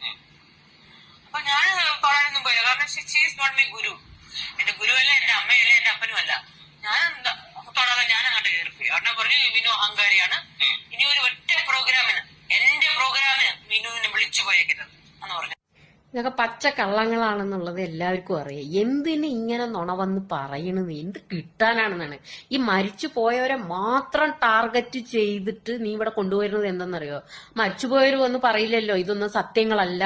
അപ്പൊ ഞാൻ പറയാനൊന്നും പോയില്ല. കാരണം ഷീസ് നോട്ട് മൈ ഗുരു എന്റെ ഗുരുവല്ല എന്റെ അമ്മയല്ല എന്റെ അപ്പനുമല്ല. ഞാനെന്താ ഞാൻ തൊടാതെ ഞാൻ അങ്ങോട്ട് കയറിപ്പോയി. അവിടെ പറഞ്ഞു വിനോ അഹങ്കാരിയാണ് ഇനി ഒരു ഒറ്റ പ്രോഗ്രാമിന് എന്റെ പ്രോഗ്രാമിന് മിനുവിനെ വിളിച്ചു പോയേക്കരുത് എന്ന് പറഞ്ഞു ഇതൊക്കെ പച്ച കള്ളങ്ങളാണെന്നുള്ളത് എല്ലാവർക്കും അറിയാം. എന്തിന് ഇങ്ങനെ നുണ വന്ന് പറയണത്? എന്ത് കിട്ടാനാണെന്നാണ്. ഈ മരിച്ചു പോയവരെ മാത്രം ടാർഗറ്റ് ചെയ്തിട്ട് നീ ഇവിടെ കൊണ്ടുവരുന്നത് എന്തെന്നറിയോ? മരിച്ചുപോയവർ വന്ന് പറയില്ലല്ലോ ഇതൊന്നും സത്യങ്ങളല്ല.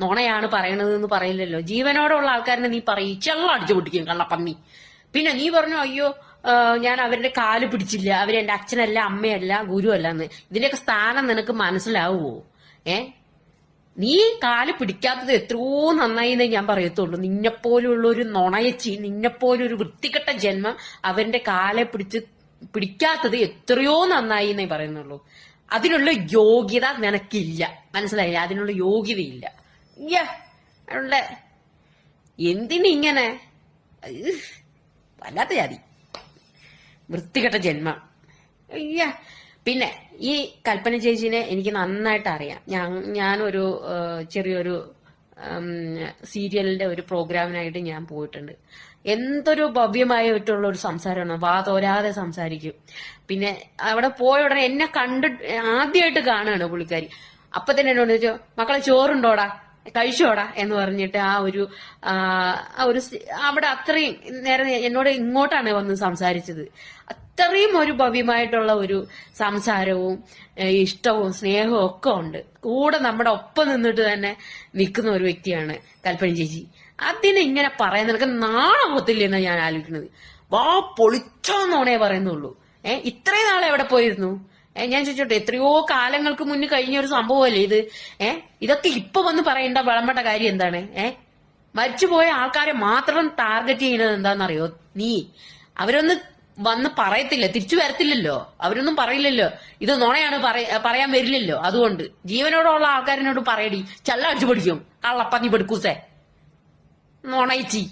നുണയാണ് പറയണത് എന്ന് പറയില്ലല്ലോ. ജീവനോടുള്ള ആൾക്കാരനെ നീ പറയും. ചെള്ളം അടിച്ചു പൊട്ടിക്കും കള്ളപ്പന്നി. പിന്നെ നീ പറഞ്ഞു അയ്യോ ഞാൻ അവരുടെ കാൽ പിടിച്ചില്ല. അവരെന്റെ അച്ഛനല്ല അമ്മയല്ല ഗുരുവല്ല എന്ന്. ഇതിന്റെയൊക്കെ സ്ഥാനം നിനക്ക് മനസ്സിലാവുമോ ഏ? നീ കാൽ പിടിക്കാത്തത് എത്രയോ നന്നായി എന്നേ ഞാൻ പറയത്തുള്ളൂ. നിന്നെപ്പോലുള്ള ഒരു നുണയച്ചി നിന്നെപ്പോലൊരു വൃത്തികെട്ട ജന്മം അവന്റെ കാലെ പിടിച്ച് പിടിക്കാത്തത് എത്രയോ നന്നായി എന്നേ പറയുന്നുള്ളൂ. അതിനുള്ള യോഗ്യത നിനക്കില്ല. മനസ്സിലായില്ല? അതിനുള്ള യോഗ്യതയില്ല. അതുള്ള എന്തിനിങ്ങനെ? വല്ലാത്ത ജാതി. വൃത്തികെട്ട ജന്മം. അയ്യ പിന്നെ ഈ കൽപ്പന ചേച്ചിനെ എനിക്ക് നന്നായിട്ട് അറിയാം. ഞാൻ ഞാനൊരു ചെറിയൊരു സീരിയലിന്റെ ഒരു പ്രോഗ്രാമിനായിട്ട് ഞാൻ പോയിട്ടുണ്ട്. എന്തൊരു ഭവ്യമായിട്ടുള്ള ഒരു സംസാരമാണ്. വാ തോരാതെ സംസാരിക്കും. പിന്നെ അവിടെ പോയ ഉടനെ എന്നെ കണ്ടിട്ട് ആദ്യമായിട്ട് കാണുകയാണ് പുള്ളിക്കാരി. അപ്പൊ തന്നെ എന്നോട് ചോദിച്ചോ മക്കളെ ചോറുണ്ടോടാ? കഴിച്ചോടാ എന്ന് പറഞ്ഞിട്ട് ആ ഒരു ആ ഒരു അവിടെ അത്രയും നേരെ എന്നോട് ഇങ്ങോട്ടാണ് വന്ന് സംസാരിച്ചത്. അത്രയും ഒരു ഭവ്യമായിട്ടുള്ള ഒരു സംസാരവും ഇഷ്ടവും സ്നേഹവും ഒക്കെ ഉണ്ട്. കൂടെ നമ്മുടെ ഒപ്പം നിന്നിട്ട് തന്നെ നിൽക്കുന്ന ഒരു വ്യക്തിയാണ് കൽപ്പന ചേച്ചി. അതിനെ ഇങ്ങനെ പറയാൻ നിനക്ക് ഞാൻ ആലോചിക്കുന്നത്. വാ പൊളിച്ചോന്നോണേ പറയുന്നുള്ളൂ. ഏഹ് ഇത്രയും നാളെ എവിടെ പോയിരുന്നു? ഞാൻ ചോദിച്ചോട്ടെ എത്രയോ കാലങ്ങൾക്ക് മുന്നേ കഴിഞ്ഞ ഒരു സംഭവമല്ലേ ഇത്? ഏഹ് ഇതൊക്കെ ഇപ്പൊ വന്ന് പറയേണ്ട വിളമ്പേണ്ട കാര്യം എന്താണ്? ഏഹ് മരിച്ചുപോയ ആൾക്കാരെ മാത്രം ടാർഗറ്റ് ചെയ്യുന്നത് എന്താണെന്നറിയോ? നീ അവരൊന്ന് വന്ന് പറയത്തില്ല തിരിച്ചു വരത്തില്ലല്ലോ. അവരൊന്നും പറയില്ലല്ലോ. ഇത് നുണയാണ് പറയാൻ വരില്ലല്ലോ. അതുകൊണ്ട് ജീവനോടുള്ള ആൾക്കാരിനോട് പറയടി. ചല്ല അടിച്ചു പഠിക്കും കള്ളപ്പന്നി പെടുക്കൂസേ. നുണയിച്ചി.